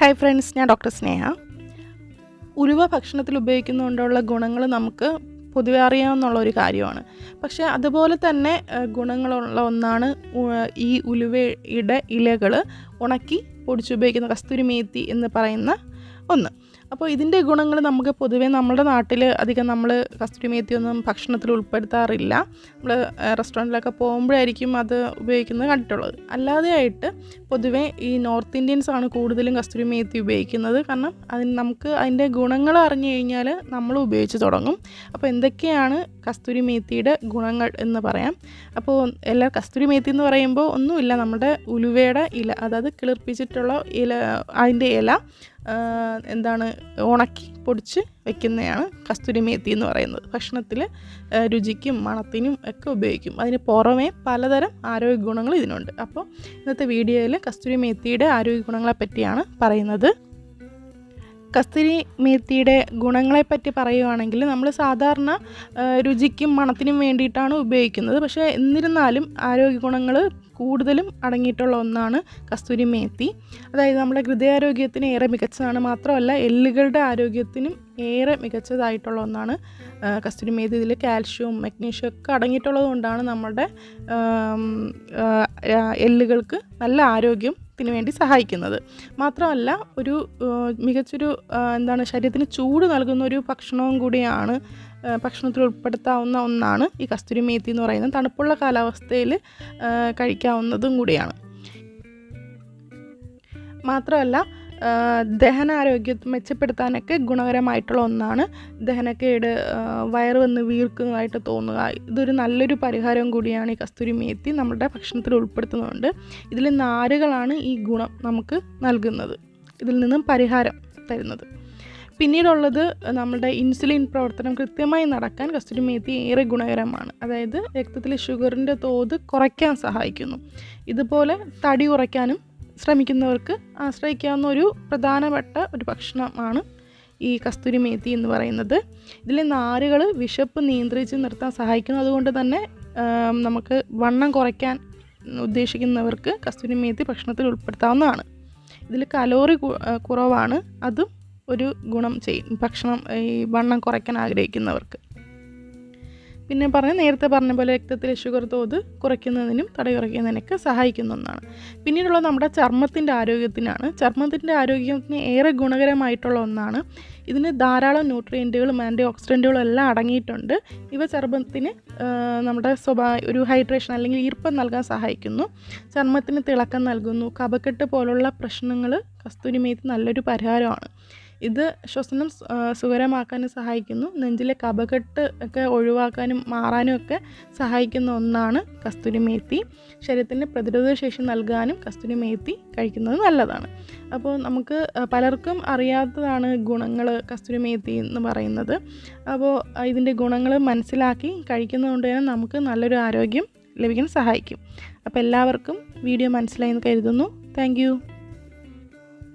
Hi friends ഞാൻ doctor Sneha. ഉലുവ ഭക്ഷണത്തിൽ ഉപയോഗിക്കുന്നതുകൊണ്ടുള്ള ഗുണങ്ങൾ നമുക്ക് പൊതുവെ അറിയാവുന്നുള്ള ഒരു കാര്യമാണ്. പക്ഷേ അതുപോലെ തന്നെ ഗുണങ്ങളുള്ള ഒന്നാണ് ഈ ഉലുവയുടെ ഇലകൾ ഉണക്കി പൊടിച്ചുപയോഗിക്കുന്ന കസ്തൂരി മേത്തി എന്ന് പറയുന്ന ഒന്ന്. അപ്പോൾ ഇതിന്റെ ഗുണങ്ങൾ നമുക്ക് പൊതുവേ നമ്മുടെ നാട്ടിൽ അധികം നമ്മൾ കസ്തൂരി മേത്തിയൊന്നും ഭക്ഷണത്തിൽ ഉൾപ്പെടുത്താറില്ല. നമ്മൾ റെസ്റ്റോറന്റിലൊക്കെ പോകുമ്പോഴായിരിക്കും അത് ഉപയോഗിക്കുന്നത് കണ്ടിട്ടുള്ളത്. അല്ലാതെ ആയിട്ട് പൊതുവേ ഈ നോർത്ത് ഇന്ത്യൻസ് ആണ് കൂടുതലും കസ്തൂരി മേത്തി ഉപയോഗിക്കുന്നത്. കാരണം അതിന് നമുക്ക് അതിന്റെ ഗുണങ്ങൾ അറിഞ്ഞു കഴിഞ്ഞാൽ നമ്മൾ ഉപയോഗിച്ച് തുടങ്ങും. അപ്പോൾ എന്തൊക്കെയാണ് കസ്തൂരി മേത്തിയുടെ ഗുണങ്ങൾ എന്ന് പറയാം. അപ്പോൾ എല്ലാ കസ്തൂരി മേത്തി എന്ന് പറയുമ്പോൾ ഒന്നുമില്ല. നമ്മുടെ ഉലുവയുടെ ഇല അതായത് കിളിർപ്പിച്ചിട്ടുള്ള ഇല അതിന്റെ ഇല എന്താണ് ഉണക്കി പൊടിച്ച് വെക്കുന്നതാണ് കസ്തൂരി മേത്തി എന്ന് പറയുന്നത്. ഭക്ഷണത്തിൽ രുചിക്കും മണത്തിനും ഒക്കെ ഉപയോഗിക്കും. അതിന് പുറമേ പലതരം ആരോഗ്യ ഗുണങ്ങൾ ഇതിനുണ്ട്. അപ്പോൾ ഇന്നത്തെ വീഡിയോയിൽ കസ്തൂരി മേത്തിയുടെ ആരോഗ്യ ഗുണങ്ങളെ പറ്റിയാണ് പറയുന്നത്. കസ്തൂരി മേത്തിയുടെ ഗുണങ്ങളെപ്പറ്റി പറയുവാണെങ്കിൽ നമ്മൾ സാധാരണ രുചിക്കും മണത്തിനും വേണ്ടിയിട്ടാണ് ഉപയോഗിക്കുന്നത്. പക്ഷേ എന്നിരുന്നാലും ആരോഗ്യ ഗുണങ്ങൾ കൂടുതലും അടങ്ങിയിട്ടുള്ള ഒന്നാണ് കസ്തൂരി മേത്തി. അതായത് നമ്മുടെ ഹൃദയാരോഗ്യത്തിന് ഏറെ മികച്ചതാണ്. മാത്രമല്ല എല്ലുകളുടെ ആരോഗ്യത്തിനും ഏറെ മികച്ചതായിട്ടുള്ള ഒന്നാണ് കസ്തൂരി മേത്തി. ഇതിൽ കാൽഷ്യവും മഗ്നീഷ്യവും ഒക്കെ അടങ്ങിയിട്ടുള്ളത് കൊണ്ടാണ് നമ്മുടെ എല്ലുകൾക്ക് നല്ല ആരോഗ്യത്തിന് വേണ്ടി സഹായിക്കുന്നത്. മാത്രമല്ല ഒരു മികച്ചൊരു എന്താണ് ശരീരത്തിന് ചൂട് നൽകുന്ന ഒരു ഭക്ഷണവും കൂടിയാണ് ഭക്ഷണത്തിൽ ഉൾപ്പെടുത്താവുന്ന ഒന്നാണ് ഈ കസ്തൂരി മേത്തി എന്ന് പറയുന്നത്. തണുപ്പുള്ള കാലാവസ്ഥയിൽ കഴിക്കാവുന്നതും കൂടിയാണ്. മാത്രമല്ല ദഹനാരോഗ്യം മെച്ചപ്പെടുത്താനൊക്കെ ഗുണകരമായിട്ടുള്ള ഒന്നാണ്. ദഹനക്കേട് വയറ് വന്ന് വീർക്കുന്നതായിട്ട് തോന്നുക. ഇതൊരു നല്ലൊരു പരിഹാരം കൂടിയാണ് ഈ കസ്തൂരി മേത്തി നമ്മുടെ ഭക്ഷണത്തിൽ ഉൾപ്പെടുത്തുന്നുണ്ട് ഇതിൽ നാരുകളാണ് ഈ ഗുണം നമുക്ക് നൽകുന്നത്. ഇതിൽ നിന്നും പരിഹാരം തരുന്നത്. പിന്നീടുള്ളത് നമ്മുടെ ഇൻസുലിൻ പ്രവർത്തനം കൃത്യമായി നടക്കാൻ കസ്തൂരി മേത്തി ഏറെ ഗുണകരമാണ്. അതായത് രക്തത്തിലെ ഷുഗറിന്റെ തോത് കുറയ്ക്കാൻ സഹായിക്കുന്നു. ഇതുപോലെ തടി കുറയ്ക്കാനും ശ്രമിക്കുന്നവർക്ക് ആശ്രയിക്കാവുന്ന ഒരു പ്രധാനപ്പെട്ട ഒരു ഭക്ഷണമാണ് ഈ കസ്തൂരി മേത്തി എന്ന് പറയുന്നത്. ഇതിലെ നാരുകൾ വിശപ്പ് നിയന്ത്രിച്ച് നിർത്താൻ സഹായിക്കുന്നു. അതുകൊണ്ട് തന്നെ നമുക്ക് വണ്ണം കുറയ്ക്കാൻ ഉദ്ദേശിക്കുന്നവർക്ക് കസ്തൂരി മേത്തി ഭക്ഷണത്തിൽ ഉൾപ്പെടുത്താവുന്നതാണ്. ഇതിൽ കലോറി കുറവാണ്. അതും ഒരു ഗുണം ചെയ്യും. ഭക്ഷണം ഈ വണ്ണം കുറയ്ക്കാൻ ആഗ്രഹിക്കുന്നവർക്ക്. പിന്നെ പറഞ്ഞ നേരത്തെ പറഞ്ഞ പോലെ രക്തത്തിലെ ഷുഗർ തോത് കുറയ്ക്കുന്നതിനും തടി കുറയ്ക്കുന്നതിനൊക്കെ സഹായിക്കുന്ന ഒന്നാണ്. പിന്നീടുള്ള നമ്മുടെ ചർമ്മത്തിന്റെ ആരോഗ്യത്തിനാണ്. ചർമ്മത്തിന്റെ ആരോഗ്യത്തിന് ഏറെ ഗുണകരമായിട്ടുള്ള ഒന്നാണ്. ഇതിന് ധാരാളം ന്യൂട്രിയന്റുകളും ആന്റി ഓക്സിഡന്റുകളും എല്ലാം അടങ്ങിയിട്ടുണ്ട്. ഇവ ചർമ്മത്തിന് നമ്മുടെ സ്വഭാ ഒരു ഹൈഡ്രേഷൻ അല്ലെങ്കിൽ ഈർപ്പം നൽകാൻ സഹായിക്കുന്നു. ചർമ്മത്തിന് തിളക്കം നൽകുന്നു. കപക്കെട്ട് പോലുള്ള പ്രശ്നങ്ങൾ കസ്തൂരിമേത്ത് നല്ലൊരു പരിഹാരമാണ്. ഇത് ശ്വസനം സുഖരമാക്കാനും സഹായിക്കുന്നു. നെഞ്ചിലെ കപകെട്ട് ഒക്കെ ഒഴിവാക്കാനും മാറാനും ഒക്കെ സഹായിക്കുന്ന ഒന്നാണ് കസ്തൂരി മേത്തി. ശരീരത്തിന് പ്രതിരോധ ശേഷി നൽകാനും കസ്തൂരി മേത്തി കഴിക്കുന്നത് നല്ലതാണ്. അപ്പോൾ നമുക്ക് പലർക്കും അറിയാത്തതാണ് ഗുണങ്ങൾ കസ്തൂരി മേത്തി എന്ന് പറയുന്നത്. അപ്പോൾ ഇതിന്റെ ഗുണങ്ങൾ മനസ്സിലാക്കി കഴിക്കുന്നതുകൊണ്ട് തന്നെ നമുക്ക് നല്ലൊരു ആരോഗ്യം ലഭിക്കാൻ സഹായിക്കും. അപ്പോൾ എല്ലാവർക്കും വീഡിയോ മനസ്സിലായി എന്ന് കരുതുന്നു. താങ്ക്